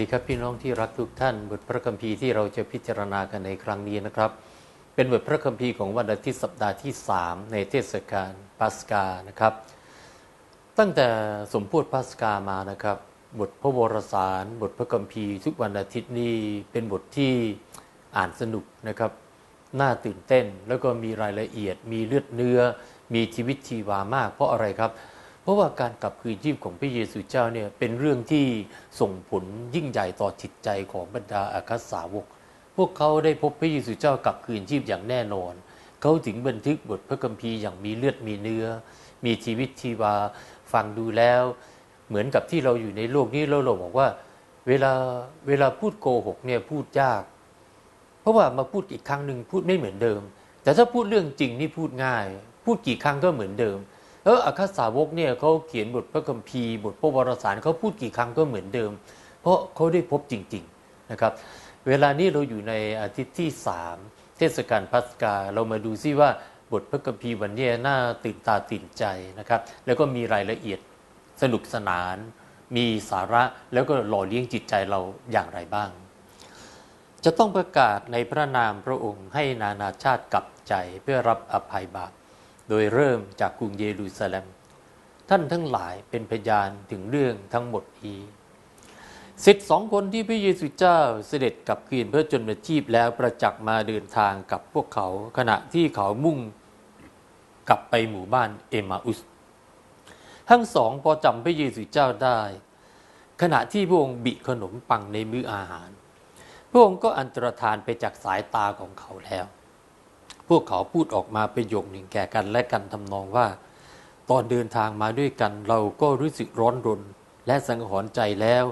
สวัสดีครับพี่น้องที่รักทุกท่าน บทพระคัมภีร์ที่เราจะพิจารณากันในครั้งนี้นะครับ เป็นบทพระคัมภีร์ของวันอาทิตย์สัปดาห์ที่ 3 ในเทศกาลปัสกานะครับ ตั้งแต่สมโพธิปัสกามานะครับ บทพระวรสาร บทพระคัมภีร์ทุกวันอาทิตย์นี้เป็นบทที่อ่านสนุกนะครับ น่าตื่นเต้นแล้วก็มีรายละเอียด มีเลือดเนื้อ มีชีวิตชีวามาก เพราะอะไรครับเราะว่าการกลับคืนชีพของพระเยซูเจ้าเนี่ยเป็นเรื่องที่ส่งผลยิ่งใหญ่ต่อจิตใจของบรรดาอาคัสสาวก พวกเขาได้พบพระเยซูเจ้ากลับคืนชีพอย่างแน่นอน เขาถึงบันทึกบทพระคัมภีร์อย่างมีเลือดมีเนื้อ มีชีวิตชีวาฟังดูแล้ว เหมือนกับที่เราอยู่ในโลกนี้แล้วเราบอกว่า เวลาเวลาพูดโกหกเนี่ยพูดยาก เพราะว่ามาพูดอีกครั้งหนึ่งพูดไม่เหมือนเดิม แต่ถ้าพูดเรื่องจริงนี่พูดง่าย พูดกี่ครั้งก็เหมือนเดิม แล้วอัครสาวกเนี่ยเขาเขียนบทพระคัมภีร์บทพระวรสารเขาพูดกี่ครั้งก็เหมือนเดิม เพราะเขาได้พบจริงๆนะครับ เวลานี้เราอยู่ในอาทิตย์ที่สามเทศกาลพัสกา เรามาดูซิว่าบทพระคัมภีร์วันนี้น่าตื่นตาตื่นใจนะครับ แล้วก็มีรายละเอียดสนุกสนาน มีสาระแล้วก็หล่อเลี้ยงจิตใจเราอย่างไรบ้าง จะต้องประกาศในพระนามพระองค์ให้นานาชาติกลับใจเพื่อรับอภัยบาป โดยเริ่มจากกรุงเยรูซาเล็ม ท่านทั้งหลายเป็นพยานถึงเรื่องทั้งหมดนี้สิทธิสองคนที่พระเยซูเจ้าเสด็จกลับคืนเพื่อจนมาชีพแล้วประจักษ์มาเดินทางกับพวกเขาขณะที่เขามุ่งกลับไปหมู่บ้านเอมาอุส ทั้งสองพอจำพระเยซูเจ้าได้ ขณะที่พระองค์บิขนมปังในมื้ออาหาร พระองค์ก็อันตรธานไปจากสายตาของเขาแล้ว พวกเขาพูดออกมาประโยคหนึ่งแก่กันและกันทำนองว่า ตอนเดินทางมาด้วยกันเราก็รู้สึกร้อนรน และสังหรณ์ใจแล้ว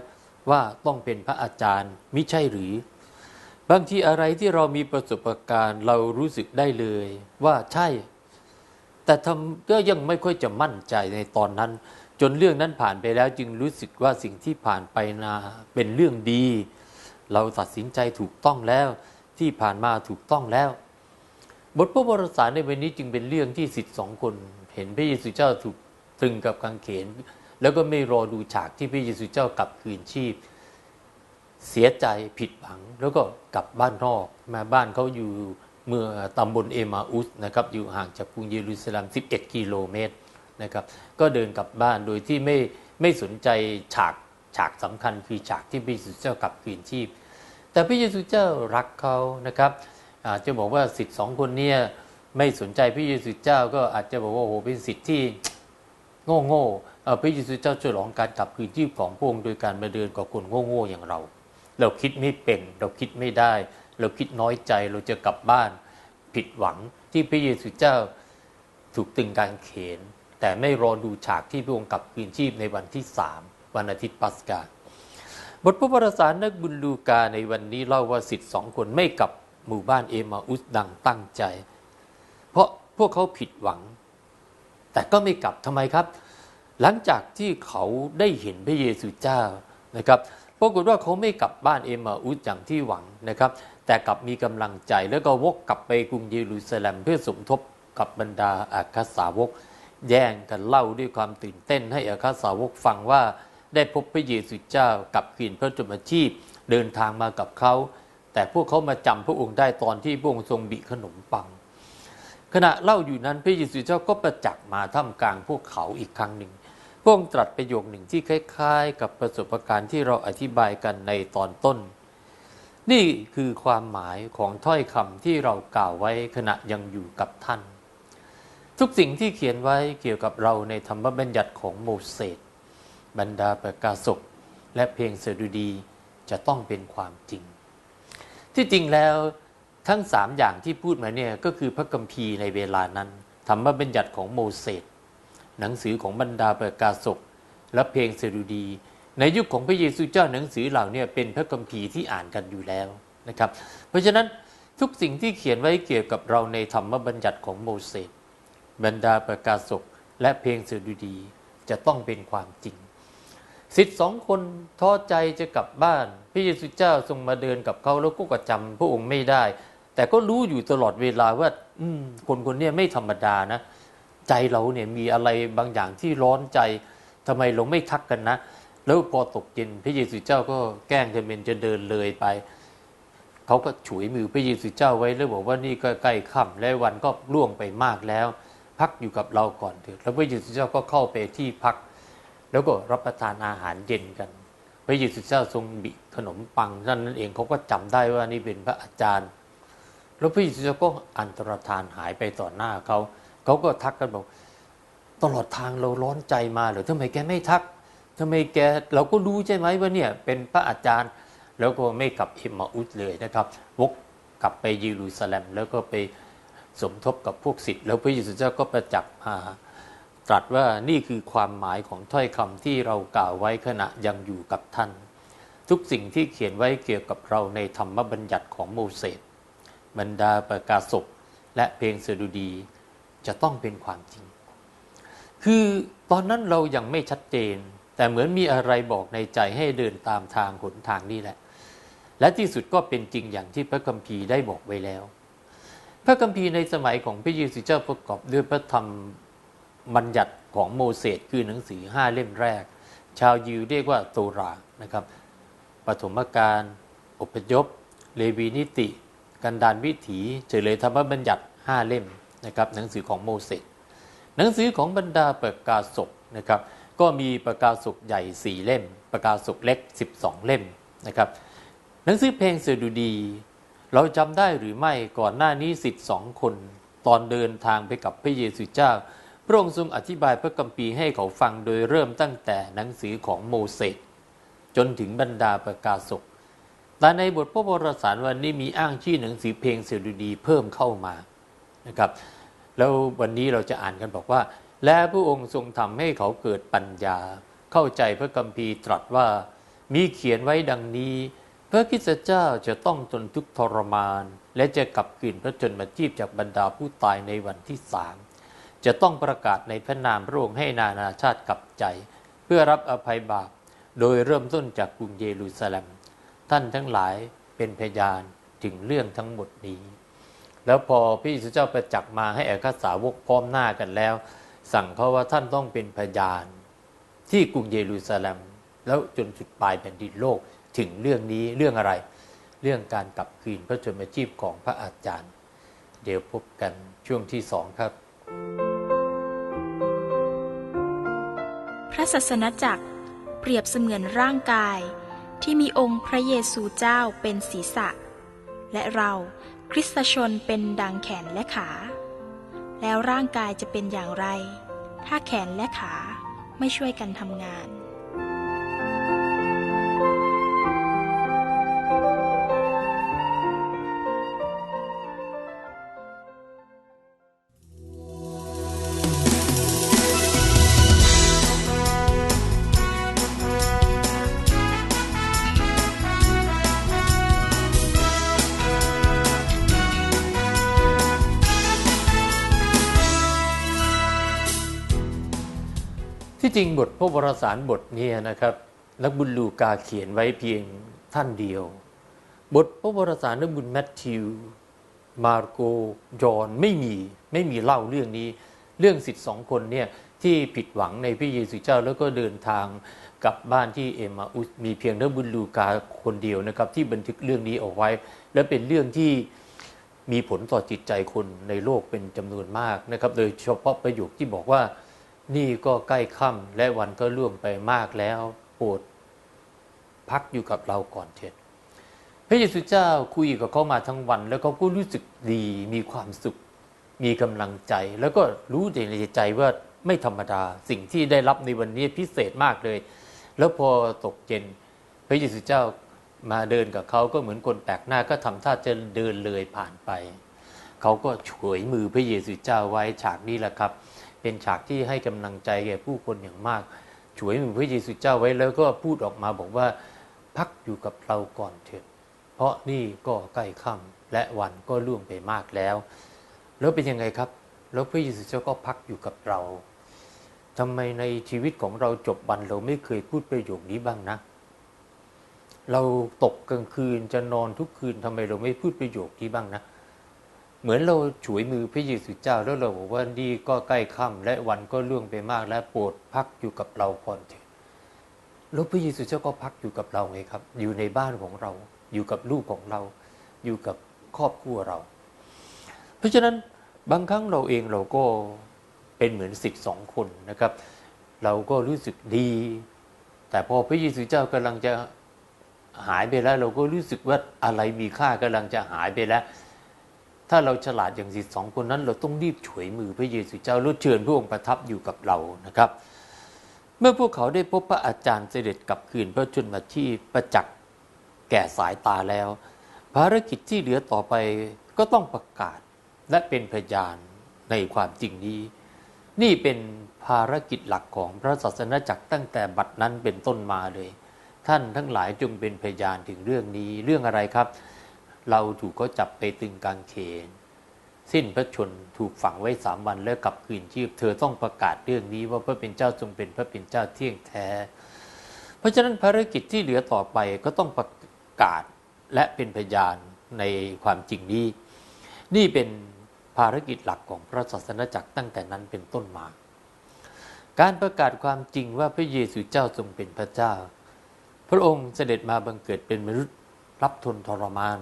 ว่าต้องเป็นพระอาจารย์มิใช่หรือ บางทีอะไรที่เรามีประสบการณ์เรารู้สึกได้เลยว่าใช่ แต่ทำก็ยังไม่ค่อยจะมั่นใจในตอนนั้น จนเรื่องนั้นผ่านไปแล้วจึงรู้สึกว่าสิ่งที่ผ่านไปนาเป็นเรื่องดี เราตัดสินใจถูกต้องแล้ว ที่ผ่านมาถูกต้องแล้ว บทพระวรสารในวันนี้จึงเป็นเรื่องที่สิทธิสองคนเห็นพระเยซูเจ้าถูกตรึงกับกางเขน แล้วก็ไม่รอดูฉากที่พระเยซูเจ้ากลับคืนชีพ เสียใจผิดหวัง แล้วก็กลับบ้านนอกมาบ้านเขาอยู่เมื่อตำบลเอมาอุสนะครับอยู่ห่างจากกรุงเยรูซาเล็ม 11 กิโลเมตรนะครับก็เดินกลับบ้านโดยที่ไม่ไม่สนใจฉากฉากสำคัญคือฉากที่พระเยซูเจ้ากลับคืนชีพ แต่พระเยซูเจ้ารักเขานะครับ อาจจะบอกว่าสิทธิ์สองคนเนี้ไม่สนใจพระเยซูเจ้าก็อาจจะบอกว่าโอ้โหเป็นสิทธิ์ที่โง่โง่เอ่อพระเยซูเจ้าฉลองการกลับคืนชีพของพระองค์โดยการมาเดินกับคนโง่โง่ๆอย่างเรา เราคิดไม่เป็นเราคิดไม่ได้ เราคิดน้อยใจเราจะกลับบ้านผิดหวังที่พระเยซูเจ้าถูกตึงกางเขน แต่ไม่รอดูฉากที่พระองค์กลับคืนชีพในวันที่สามวันอาทิตย์ปัสกาบทพระวรสารนักบุญลูกาในวันนี้เล่าว่าสิทธิ์สองคนไม่กลับ หมู่บ้านเอมาอุสดังตั้งใจ เพราะพวกเขาผิดหวัง แต่ก็ไม่กลับทำไมครับ หลังจากที่เขาได้เห็นพระเยซูเจ้านะครับปรากฏว่าเขาไม่กลับบ้านเอมาอุสอย่างที่หวังนะครับ แต่กลับมีกำลังใจแล้วก็วกกลับไปกรุงเยรูซาเล็มเพื่อสมทบกับบรรดาอาคาสาวก แย่งกันเล่าด้วยความตื่นเต้นให้อาคาสาวกฟังว่าได้พบพระเยซูเจ้ากลับคืนพระชนมชีพเดินทางมากับเขา แต่พวกเขามาจำพระองค์ได้ตอนที่พระองค์ทรงบิขนมปัง ขณะเล่าอยู่นั้นพระเยซูเจ้าก็ประจักษ์มาท่ามกลางพวกเขาอีกครั้งหนึ่งพระองค์ตรัสประโยคหนึ่งที่คล้ายๆ กับประสบการณ์ที่เราอธิบายกันในตอนต้น นี่คือความหมายของถ้อยคำที่เรากล่าวไว้ขณะยังอยู่กับท่าน ทุกสิ่งที่เขียนไว้เกี่ยวกับเราในธรรมบัญญัติของโมเสสบรรดาประกาศกและเพลงสดุดีจะต้องเป็นความจริง ที่จริงแล้วทั้งสามอย่างที่พูดมาเนี่ยก็คือพระคัมภีร์ในเวลานั้นธรรมบัญญัติของโมเสสหนังสือของบรรดาประกาศกและเพลงเสดุดี ในยุคของพระเยซูเจ้าหนังสือเหล่านี้เป็นพระคัมภีร์ที่อ่านกันอยู่แล้วนะครับ เพราะฉะนั้นทุกสิ่งที่เขียนไว้เกี่ยวกับเราในธรรมบัญญัติของโมเสสบรรดาประกาศกและเพลงเสดุดีจะต้องเป็นความจริง สิทธิ์สองคนท้อใจจะกลับบ้าน พระเยซูเจ้าทรงมาเดินกับเขาแล้วก็กระจำพระองค์ไม่ได้ แต่ก็รู้อยู่ตลอดเวลาว่า อืคนคนนี้ไม่ธรรมดานะ ใจเราเนี่ยมีอะไรบางอย่างที่ร้อนใจทำไมเราไม่ทักกันนะ แล้วพอตกเย็นพระเยซูเจ้าก็แกล้งจะเป็นจะเดินเลยไปเขาก็ฉวยมือพระเยซูเจ้าไว้แล้วบอกว่านี่ก็ใกล้ค่ำและวันก็ล่วงไปมากแล้ว พักอยู่กับเราก่อนเถิดแล้วพระเยซูเจ้าก็เข้าไปที่พัก แล้วก็รับประทานอาหารเย็นกันพระเยซูเจ้าทรงบิขนมปังนั่นนั่นเองเขาก็จำได้ว่านี่เป็นพระอาจารย์ แล้วพระเยซูเจ้าก็อันตรธานหายไปต่อหน้าเขาเขาก็ทักกันบอกตลอดทางเราร้อนใจมาเหรือทำไมแกไม่ทักทำไมแกเราก็รู้ใช่ไหมว่าเนี่ยเป็นพระอาจารย์ แล้วก็ไม่กลับเอมาอุสเลยนะครับ วกกลับไปเยรูซาเล็มแล้วก็ไปสมทบกับพวกศิษย์แล้วพระเยซูเจ้าก็ประจักษ์มา ตรัสว่านี่คือความหมายของถ้อยคำที่เรากล่าวไว้ขณะยังอยู่กับท่าน ทุกสิ่งที่เขียนไว้เกี่ยวกับเราในธรรมบัญญัติของโมเสสบรรดาประกาศและเพลงสดุดีจะต้องเป็นความจริง คือตอนนั้นเรายังไม่ชัดเจน แต่เหมือนมีอะไรบอกในใจให้เดินตามทางหนทางนี้แหละ และที่สุดก็เป็นจริงอย่างที่พระคัมภีร์ได้บอกไว้แล้ว พระคัมภีร์ในสมัยของพระเยซูเจ้าประกอบด้วยพระธรรม บัญญัติของโมเสสคือหนังสือห้าเล่มแรก ชาวยิวเรียกว่าโตรานะครับปฐมกาลอพยพ เลวีนิติ กันดานวิถีเฉลยธรรมบัญญัติห้าเล่มนะครับหนังสือของโมเสสหนังสือของบรรดาประกาศกนะครับก็มีประกาศกใหญ่4เล่ม ประกาศกเล็ก 12 เล่มนะครับหนังสือเพลงเสดุดี เราจำได้หรือไม่ก่อนหน้านี้สิทธิ์สองคน ตอนเดินทางไปกับพระเยซูเจ้า พระองค์ทรงอธิบายพระคัมภีร์ให้เขาฟังโดยเริ่มตั้งแต่หนังสือของโมเสสจนถึงบรรดาประกาศกแต่ในบทพระวรสารวันนี้มีอ้างชื่อหนังสือเพลงเสดุดีเพิ่มเข้ามานะครับ แล้ววันนี้เราจะอ่านกันบอกว่า และพระองค์ทรงทำให้เขาเกิดปัญญา เข้าใจพระคัมภีร์ตรัสว่ามีเขียนไว้ดังนี้ พระคริสตเจ้าจะต้องทนทุกทรมาน และจะกลับคืนพระชนมาจีบจากบรรดาผู้ตายในวันที่สาม จะต้องประกาศในพระนามพระองค์ให้นานาชาติกลับใจ เพื่อรับอภัยบาป โดยเริ่มต้นจากกรุงเยรูซาเล็ม ท่านทั้งหลายเป็นพยานถึงเรื่องทั้งหมดนี้ แล้วพอพระเยซูเจ้าประจักษ์มาให้เอกสาวกพร้อมหน้ากันแล้ว สั่งเขาว่าท่านต้องเป็นพยาน ที่กรุงเยรูซาเล็ม แล้วจนสุดปลายแผ่นดินโลกถึงเรื่องนี้เรื่องอะไร เรื่องการกลับคืนพระชนมชีพของพระอาจารย์ เดี๋ยวพบกันช่วงที่สองครับ พระศาสนจักรเปรียบเสมือนร่างกายที่มีองค์พระเยซูเจ้าเป็นศีรษะ และเราคริสตชนเป็นดังแขนและขา แล้วร่างกายจะเป็นอย่างไร ถ้าแขนและขาไม่ช่วยกันทำงาน จริงบทพระวรสารบทนี้นะครับนักบุญลูกาเขียนไว้เพียงท่านเดียว บทพระวรสารนักบุญแมทธิว มาร์โกจอนไม่มีไม่มีเล่าเรื่องนี้ เรื่องสิทธิ์สองคนเนี่ยที่ผิดหวังในพระเยซูเจ้าแล้วก็เดินทางกลับบ้านที่เอมาอุสมีเพียงนักบุญลูกาคนเดียวนะครับ ที่บันทึกเรื่องนี้เอาไว้ และเป็นเรื่องที่มีผลต่อจิตใจคนในโลกเป็นจำนวนมากนะครับ โดยเฉพาะประโยคที่บอกว่า นี่ก็ใกล้ค่ำและวันก็ล่วงไปมากแล้วโปรดพักอยู่กับเราก่อนเถิดพระเยซูเจ้าคุยกับเขามาทั้งวัน แล้วเขาก็รู้สึกดีมีความสุข มีกำลังใจ แล้วก็รู้ในใจว่าไม่ธรรมดาสิ่งที่ได้รับในวันนี้พิเศษมากเลย แล้วพอตกเย็นพระเยซูเจ้ามาเดินกับเขาก็เหมือนคนแปลกหน้าก็ทำท่าจะเดินเลยผ่านไป เขาก็ฉวยมือพระเยซูเจ้าไว้ฉากนี้แหละครับ เป็นฉากที่ให้กำลังใจแก่ผู้คนอย่างมากฉวยมือพระเยซูเจ้าไว้แล้วก็พูดออกมาบอกว่าพักอยู่กับเราก่อนเถิดเพราะนี่ก็ใกล้ค่ำและวันก็ล่วงไปมากแล้ว แล้วเป็นยังไงครับ แล้วพระเยซูเจ้าก็พักอยู่กับเราทำไมในชีวิตของเราจบวันเราไม่เคยพูดประโยคนี้บ้างนะ เราตกกลางคืนจะนอนทุกคืนทำไมเราไม่พูดประโยคนี้บ้างนะ เหมือนเราฉวยมือพระเยซูเจ้าแล้วเราบอกว่านี่ก็ใกล้ค่ำและวันก็ล่วงไปมากแล้วโปรดพักอยู่กับเราก่อนเถิดแล้วพระเยซูเจ้าก็พักอยู่กับเราไงครับ อยู่ในบ้านของเรา อยู่กับลูกของเรา อยู่กับครอบครัวเรา เพราะฉะนั้นบางครั้งเราเองเราก็เป็นเหมือนสิทธิ์สองคนนะครับ เราก็รู้สึกดี แต่พอพระเยซูเจ้ากำลังจะหายไปแล้ว เราก็รู้สึกว่าอะไรมีค่ากำลังจะหายไปแล้ว ถ้าเราฉลาดอย่างสิทธิสองคนนั้น เราต้องรีบฉวยมือพระเยซูเจ้าแล้วเชิญพระองค์ประทับอยู่กับเรานะครับ เมื่อพวกเขาได้พบพระอาจารย์เสด็จกลับคืนพระชนมาชีพประจักษ์แก่สายตาแล้ว ภารกิจที่เหลือต่อไปก็ต้องประกาศและเป็นพยานในความจริงนี้ นี่เป็นภารกิจหลักของพระศาสนาจักรตั้งแต่บัดนั้นเป็นต้นมาเลย ท่านทั้งหลายจงเป็นพยานถึงเรื่องนี้เรื่องอะไรครับ เราถูกเขาจับไปตึงกางเขน สิ้นพระชนถูกฝังไว้สามวันแล้วกลับคืนชีพ เธอต้องประกาศเรื่องนี้ว่าพระเป็นเจ้าทรงเป็นพระเป็นเจ้าเที่ยงแท้ เพราะฉะนั้นภารกิจที่เหลือต่อไปก็ต้องประกาศและเป็นพยานในความจริงนี้ นี่เป็นภารกิจหลักของพระศาสนาจักรตั้งแต่นั้นเป็นต้นมา การประกาศความจริงว่าพระเยซูเจ้าทรงเป็นพระเจ้า พระองค์เสด็จมาบังเกิดเป็นมนุษย์รับทนทรมาน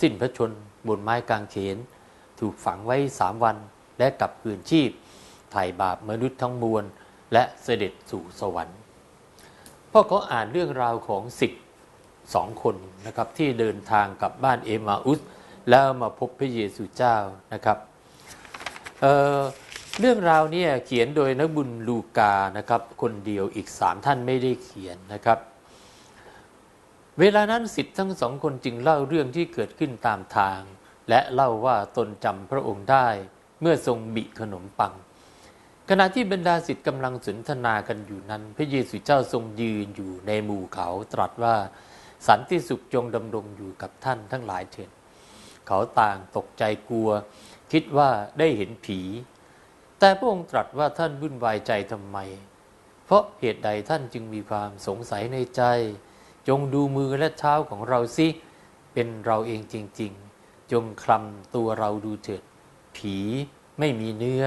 สิ้นพระชนบนไม้กางเขน ถูกฝังไว้สามวันและกลับคืนชีพไถ่บาปมนุษย์ทั้งมวล และเสด็จสู่สวรรค์พ่อเขาอ่านเรื่องราวของสิทธิ์สองคนนะครับที่เดินทางกลับบ้านเอมาอุสแล้วมาพบพระเยซูเจ้านะครับเเรื่องราวนี้เขียนโดยนักบุญลูกานะครับคนเดียวอีกสามท่านไม่ได้เขียนนะครับ เวลานั้นสิทธิ์ทั้งสองคนจึงเล่าเรื่องที่เกิดขึ้นตามทาง และเล่าว่าตนจำพระองค์ได้เมื่อทรงบิขนมปัง ขณะที่บรรดาสิทธิ์กำลังสนทนากันอยู่นั้น พระเยซูเจ้าทรงยืนอยู่ในหมู่เขาตรัสว่า สันติสุขจงดำรงอยู่กับท่านทั้งหลายเถิดเขาต่างตกใจกลัว คิดว่าได้เห็นผี แต่พระองค์ตรัสว่าท่านวุ่นวายใจทำไม เพราะเหตุใดท่านจึงมีความสงสัยในใจ จงดูมือและเท้าของเราสิเป็นเราเองจริง ๆ จงคลำตัวเราดูเถิด ผีไม่มีเนื้อ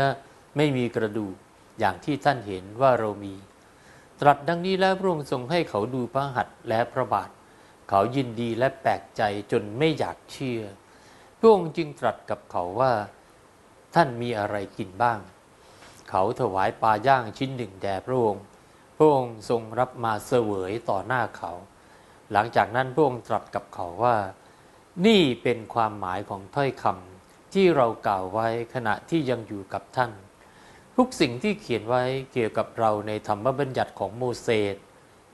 ไม่มีกระดูกอย่างที่ท่านเห็นว่าเรามี ตรัสดังนี้แล้วพระองค์ทรงให้เขาดูพระหัตถ์และพระบาท เขายินดีและแปลกใจจนไม่อยากเชื่อ พระองค์จึงตรัสกับเขาว่า ท่านมีอะไรกินบ้าง เขาถวายปลาย่างชิ้นหนึ่งแด่พระองค์ พระองค์ทรงรับมาเสวยต่อหน้าเขา หลังจากนั้นพระองค์ตรัสกับเขาว่า นี่เป็นความหมายของถ้อยคำที่เรากล่าวไว้ขณะที่ยังอยู่กับท่าน ทุกสิ่งที่เขียนไว้เกี่ยวกับเราในธรรมบัญญัติของโมเสส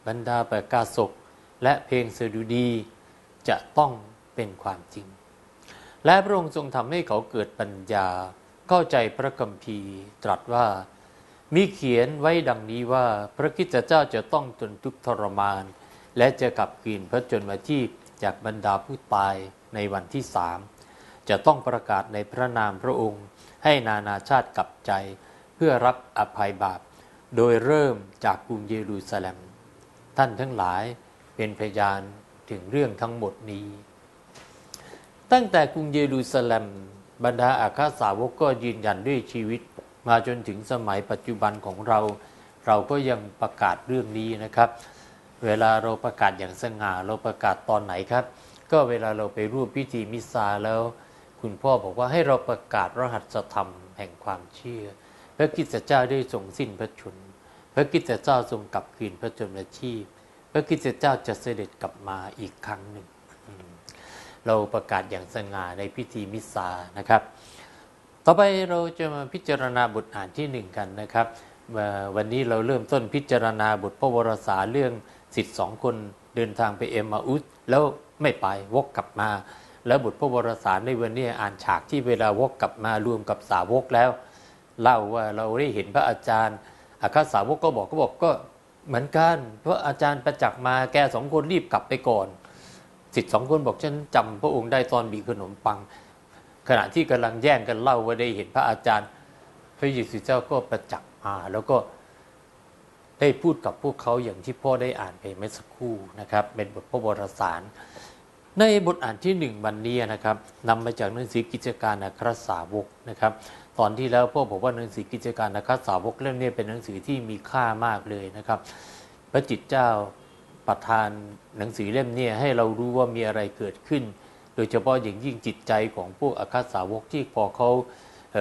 บรรดาประกาศกและเพลงสดุดี จะต้องเป็นความจริง และพระองค์ทรงทำให้เขาเกิดปัญญา เข้าใจพระคัมภีร์ตรัสว่ามีเขียนไว้ดังนี้ว่าพระคิดเจ้าจะต้องทนทุกทรมาน และจะกลับคืนพระชนมาชีพจากบรรดาผู้ตายในวันที่สามจะต้องประกาศในพระนามพระองค์ ให้นานาชาติกลับใจ เพื่อรับอภัยบาป โดยเริ่มจากกรุงเยรูซาเล็ม ท่านทั้งหลายเป็นพยานถึงเรื่องทั้งหมดนี้ ตั้งแต่กรุงเยรูซาเล็ม บรรดาอาคาสาวกก็ยืนยันด้วยชีวิต มาจนถึงสมัยปัจจุบันของเรา เราก็ยังประกาศเรื่องนี้นะครับ เวลาเราประกาศอย่างสง่าเราประกาศตอนไหนครับ ก็เวลาเราไปร่วมพิธีมิสซาแล้ว คุณพ่อบอกว่าให้เราประกาศรหัสธรรมแห่งความเชื่อ พระกิจเจ้าได้ทรงสิ้นพระชน พระกิจเจ้าทรงกลับคืนพระชนมชีพ พระกิจเจ้าจะเสด็จกลับมาอีกครั้งหนึ่ง เราประกาศอย่างสง่าในพิธีมิสซานะครับ ต่อไปเราจะมาพิจารณาบทอ่านที่หนึ่งกันนะครับ วันนี้เราเริ่มต้นพิจารณาบทพระวรสารเรื่อง สิทธิ์สองคนเดินทางไปเอ็มมาอุสแล้วไม่ไปวกกลับมา แล้วบทพระวรสารในวันนี้อ่านฉากที่เวลาวกกลับมารวมกับสาวกแล้ว เล่าว่าเราได้เห็นพระอาจารย์อาคาสาวกก็บอกก็บอกก็เหมือนกันพระอาจารย์ประจักษ์มาแกสองคนรีบกลับไปก่อนสิทธิ์สองคนบอกฉันจำพระองค์ได้ตอนบีขนมปัง ขณะที่กำลังแย่งกันเล่าว่าได้เห็นพระอาจารย์ พระเยซูเจ้าก็ประจักษ์มาแล้วก็ ได้พูดกับพวกเขาอย่างที่พ่อได้อ่านไปเมื่อสักครู่นะครับ เป็นบทพระวรสาร ในบทอ่านที่หนึ่งวันนี้นะครับนำมาจากหนังสือกิจการอัครสาวกนะครับ ตอนที่แล้วพ่อบอกว่าหนังสือกิจการอัครสาวกเล่มนี้เป็นหนังสือที่มีค่ามากเลยนะครับ พระจิตเจ้าประทานหนังสือเล่มนี้ให้เรารู้ว่ามีอะไรเกิดขึ้น โดยเฉพาะอย่างยิ่งจิตใจของพวกอาคาสาวกที่พอเขาเ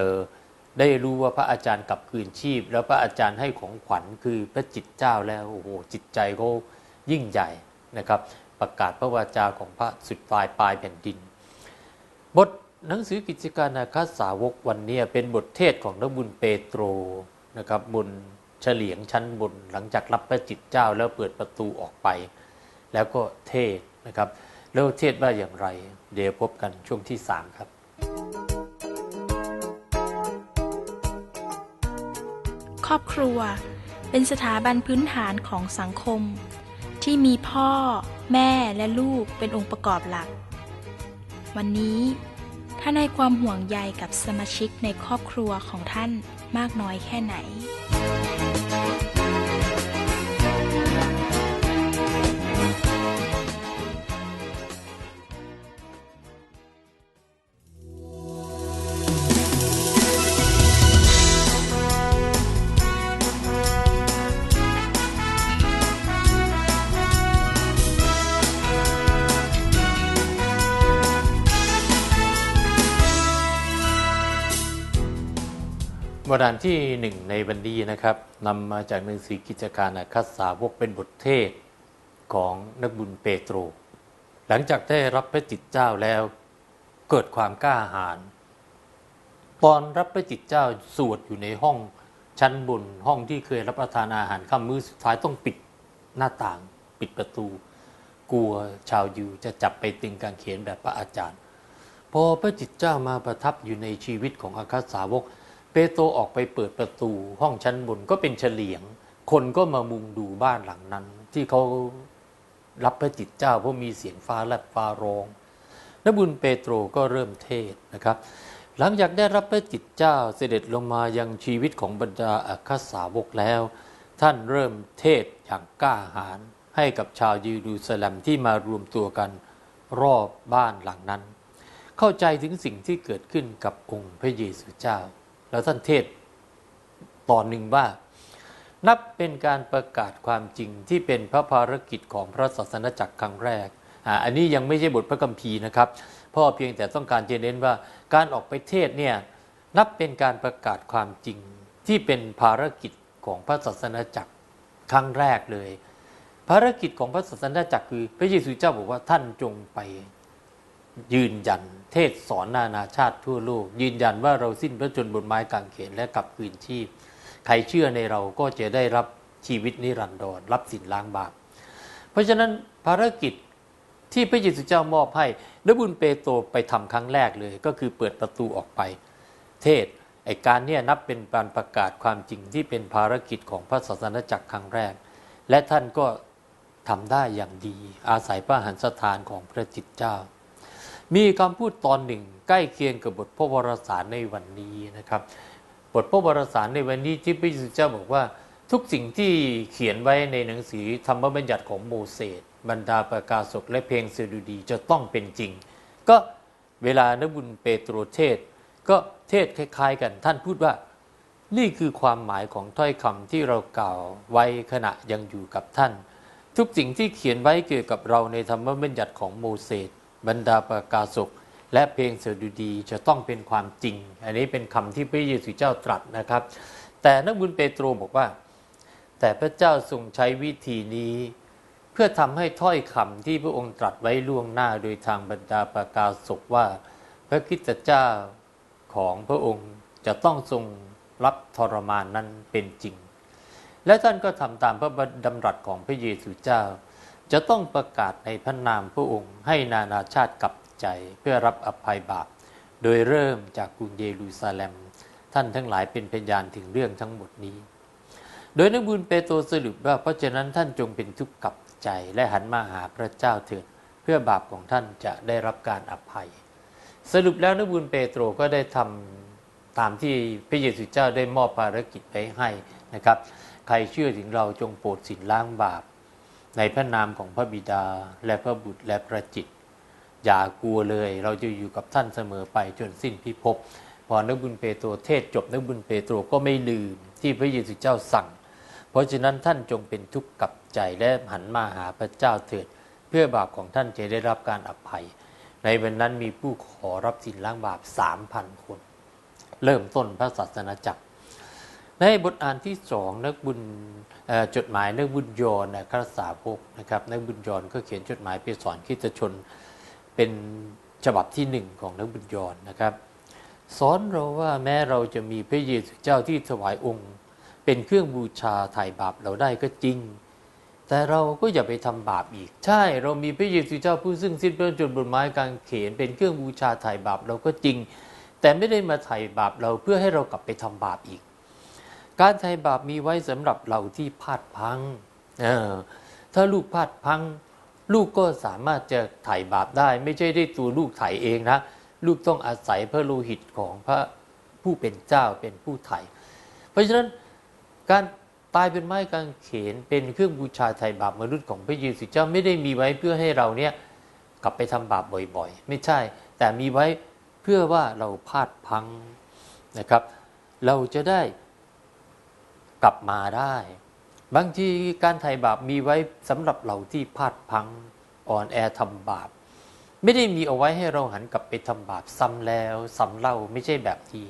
ได้รู้ว่าพระอาจารย์กลับคืนชีพ แล้วพระอาจารย์ให้ของขวัญคือพระจิตเจ้าแล้วโอ้โหจิตใจเขายิ่งใหญ่นะครับ ประกาศพระวาจาของพระสุดปลายปลายแผ่นดิน บทหนังสือกิจการนาคาสาวกวันนี้เป็นบทเทศของนักบุญเปโตรนะครับบนเฉลียงชั้นบนหลังจากรับพระจิตเจ้าแล้วเปิดประตูออกไป แล้วก็เทศนะครับแล้วเทศว่าอย่างไร เดี๋ยวพบกันช่วงที่ 3 ครับ ครอบครัว เป็นสถาบันพื้นฐานของสังคม ที่มีพ่อ แม่และลูกเป็นองค์ประกอบหลัก วันนี้ท่านให้ความห่วงใยกับสมาชิกในครอบครัวของท่านมากน้อยแค่ไหน บทานที่หนึ่งในวันนี้นะครับนำมาจากหนังสือกิจการอาคัสสาวกเป็นบทเทศของนักบุญเปโตร หลังจากได้รับพระจิตเจ้าแล้วเกิดความกล้าหาญตอนรับพระจิตเจ้าสวดอยู่ในห้องชั้นบนห้องที่เคยรับประทานอาหารค่ำมื้อสุดท้ายต้องปิดหน้าต่าง ปิดประตู กลัวชาวยิวจะจับไปตึงกางเขนแบบพระอาจารย์ พอพระจิตเจ้ามาประทับอยู่ในชีวิตของอาคาสาวก เปโตรออกไปเปิดประตูห้องชั้นบนก็เป็นเฉลียง คนก็มามุงดูบ้านหลังนั้น ที่เขารับพระจิตเจ้าเพราะมีเสียงฟ้าแลบฟ้าร้องนบุญเปโตรก็เริ่มเทศนะครับ หลังจากได้รับพระจิตเจ้าเสด็จลงมายังชีวิตของบรรดาอัคสาวกแล้ว ท่านเริ่มเทศอย่างกล้าหาญให้กับชาวยิวรูซาเล็มที่มารวมตัวกันรอบบ้านหลังนั้น เข้าใจถึงสิ่งที่เกิดขึ้นกับองค์พระเยซูเจ้า แล้วท่านเทศตอนหนึ่งว่า นับเป็นการประกาศความจริงที่เป็นพระภารกิจของพระศาสนจักรครั้งแรกอ,อันนี้ยังไม่ใช่บทพระคัมภีร์นะครับเพราะเพียงแต่ต้องการจะเน้นว่าการออกไปเทศเนี่ยนับเป็นการประกาศความจริงที่เป็นภารกิจของพระศาสนจักรครั้งแรกเลย ภารกิจของพระศาสนจักรคือ พระเยซูเจ้าบอกว่าท่านจงไป ยืนยัน เทศสอนนานาชาติทั่วโลก ยืนยันว่าเราสิ้นพระชนม์บนไม้กางเขนและกลับคืนชีพ ใครเชื่อในเราก็จะได้รับชีวิตนิรันดรรับสินล้างบาปเพราะฉะนั้นภารกิจที่พระเยซูเจ้ามอบให้นบุญเปโตรไปทำครั้งแรกเลย ก็คือเปิดประตูออกไป เทศไอการเนี่ยนับเป็นการประกาศความจริงที่เป็นภารกิจของพระศาสนาจักรครั้งแรก และท่านก็ทำได้อย่างดี อาศัยพระหันสถานของพระจิตเจ้า มีคำพูดตอนหนึ่ง ใกล้เคียงกับบทพระวรสารในวันนี้นะครับ บทพระวรสารในวันนี้ที่พระเยซูเจ้าบอกว่าทุกสิ่งที่เขียนไว้ในหนังสือธรรมบัญญัติของโมเสสบรรดาประกาศกและเพลงสดุดีจะต้องเป็นจริง ก็เวลานบุญเปโตรเทศ ก็เทศคล้าย ๆ กันท่านพูดว่า นี่คือความหมายของถ้อยคำที่เรากล่าวไว้ขณะยังอยู่กับท่าน ทุกสิ่งที่เขียนไว้เกี่ยวกับเราในธรรมบัญญัติของโมเสส บรรดาประกาศกและเพลงเสดุดีจะต้องเป็นความจริง อันนี้เป็นคำที่พระเยซูเจ้าตรัสนะครับ แต่นักบุญเปโตรบอกว่า แต่พระเจ้าทรงใช้วิธีนี้ เพื่อทำให้ถ้อยคำที่พระองค์ตรัสไว้ล่วงหน้าโดยทางบรรดาประกาศกว่า พระคริสตเจ้าของพระองค์จะต้องทรงรับทรมานนั้นเป็นจริง และท่านก็ทำตามพระดำรัสของพระเยซูเจ้า จะต้องประกาศในพระนามพระองค์ให้นานาชาติกลับใจเพื่อรับอภัยบาป โดยเริ่มจากกรุงเยรูซาเล็ม ท่านทั้งหลายเป็นพยานถึงเรื่องทั้งหมดนี้ โดยนักบุญเปโตรสรุปว่าเพราะฉะนั้นท่านจงเป็นทุกข์กับใจและหันมาหาพระเจ้าเถิด เพื่อบาปของท่านจะได้รับการอภัย สรุปแล้วนักบุญเปโตรก็ได้ทำตามที่พระเยซูเจ้าได้มอบภารกิจไปให้นะครับ ใครเชื่อถึงเราจงโปรดสินล้างบาป ในพระนามของพระบิดาและพระบุตรและพระจิต อย่ากลัวเลย เราจะอยู่กับท่านเสมอไปจนสิ้นพิภพพอนักบุญเปโตรเทศจบนักบุญเปโตรก็ไม่ลืมที่พระเยซูเจ้าสั่ง เพราะฉะนั้นท่านจงเป็นทุกข์กับใจและหันมาหาพระเจ้าเถิด เพื่อบาปของท่านจะได้รับการอภัย ในวันนั้นมีผู้ขอรับสินล้างบาปสามพันคน เริ่มต้นพระศาสนาจักร ในบทอ่านที่สองนักบุญจดหมายนักบุญยอนนะครสาวกนะครับนักบุญยอนก็เขียนจดหมายไปสอนคริสตชน เป็นฉบับที่หนึ่งของนักบุญยอนนะครับ สอนเราว่าแม้เราจะมีพระเยซูเจ้าที่ถวายองค์ เป็นเครื่องบูชาไถ่บาปเราได้ก็จริง แต่เราก็อย่าไปทำบาปอีก ใช่เรามีพระเยซูเจ้าผู้ซึ่งสิ้นเปลืองจนบนไม้กางเขนเป็นเครื่องบูชาไถ่บาปเราก็จริง แต่ไม่ได้มาไถ่บาปเราเพื่อให้เรากลับไปทำบาปอีก การไถ่บาปมีไว้สำหรับเราที่พลาดพังถ้าลูกพลาดพัง ลูกก็สามารถจะไถ่บาปได้ ไม่ใช่ได้ตัวลูกไถ่เองนะลูกต้องอาศัยพระโลหิตของพระผู้เป็นเจ้าเป็นผู้ไถ่เพราะฉะนั้นการตายเป็นไม้กางเขนเป็นเครื่องบูชาไถ่บาปมนุษย์ของพระเยซูเจ้าไม่ได้มีไว้เพื่อให้เราเนี่ยกลับไปทำบาปบ่อยๆ ไม่ใช่ แต่มีไว้เพื่อว่าเราพลาดพังนะครับ เราจะได้ กลับมาได้ บางทีการไถ่บาปมีไว้สำหรับเราที่พลาดพังอ่อนแอทำบาป ไม่ได้มีเอาไว้ให้เราหันกลับไปทำบาปซ้ำแล้วซ้ำเล่าไม่ใช่แบบนี้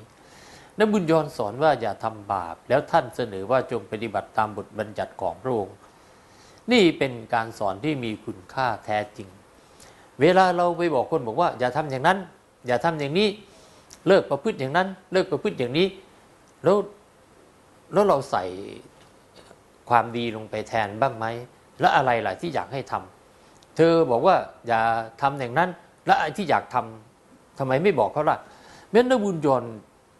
นักบุญยอนสอนว่าอย่าทำบาป แล้วท่านเสนอว่าจงปฏิบัติตามบทบัญญัติของพระองค์นี่เป็นการสอนที่มีคุณค่าแท้จริง เวลาเราไปบอกคนบอกว่า อย่าทำอย่างนั้น อย่าทำอย่างนี้ เลิกประพฤติอย่างนั้น เลิกประพฤติอย่างนี้ แล้ว แล้วเราใส่ความดีลงไปแทนบ้างไหม แล้วอะไรล่ะที่อยากให้ทำเธอบอกว่าอย่าทำอย่างนั้น แล้วไอ้ที่อยากทำทำไมไม่บอกเขาล่ะเมื่อนักบุญยน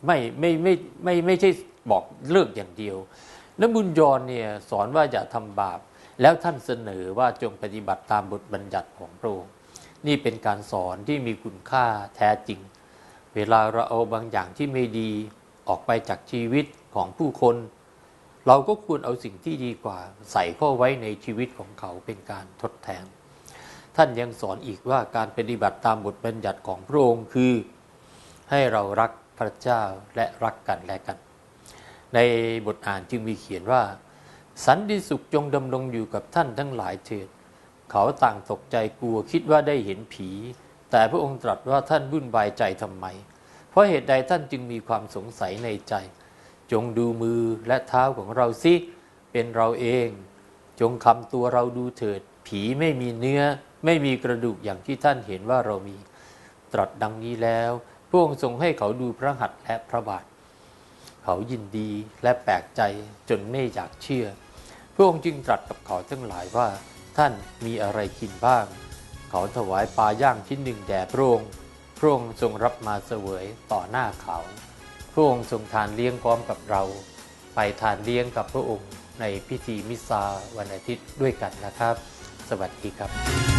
ไม่ไม่ไม่ไม่ไม่ใช่บอกเลิกอย่างเดียวนบุญยนเนี่ยสอนว่าอย่าทำบาป แล้วท่านเสนอว่าจงปฏิบัติตามบทบัญญัติของพระองค์นี่เป็นการสอนที่มีคุณค่าแท้จริง เวลาเราเอาบางอย่างที่ไม่ดี ออกไปจากชีวิตของผู้คน เราก็ควรเอาสิ่งที่ดีกว่า ใส่เข้าไว้ในชีวิตของเขาเป็นการทดแทน ท่านยังสอนอีกว่าการปฏิบัติตามบทบัญญัติของพระองค์คือ ให้เรารักพระเจ้าและรักกันและกัน ในบทอ่านจึงมีเขียนว่า สันติสุขจงดำรงอยู่กับท่านทั้งหลายเถิดเขาต่างตกใจกลัวคิดว่าได้เห็นผี แต่พระองค์ตรัสว่าท่านวุ่นวายใจทำไม เพราะเหตุใดท่านจึงมีความสงสัยในใจ จงดูมือและเท้าของเราสิเป็นเราเอง จงคำตัวเราดูเถิด ผีไม่มีเนื้อ ไม่มีกระดูกอย่างที่ท่านเห็นว่าเรามี ตรัสดังนี้แล้วพระองค์ทรงให้เขาดูพระหัตถ์และพระบาท เขายินดีและแปลกใจจนไม่อยากเชื่อ พระองค์จึงตรัสกับเขาทั้งหลายว่า ท่านมีอะไรกินบ้าง เขาถวายปลาย่างชิ้นหนึ่งแด่พระองค์ พระองค์ทรงรับมาเสวยต่อหน้าเขา พระองค์ทรงทานเลี้ยงพร้อมกับเรา ไปทานเลี้ยงกับพระองค์ในพิธีมิสซาวันอาทิตย์ด้วยกันนะครับ สวัสดีครับ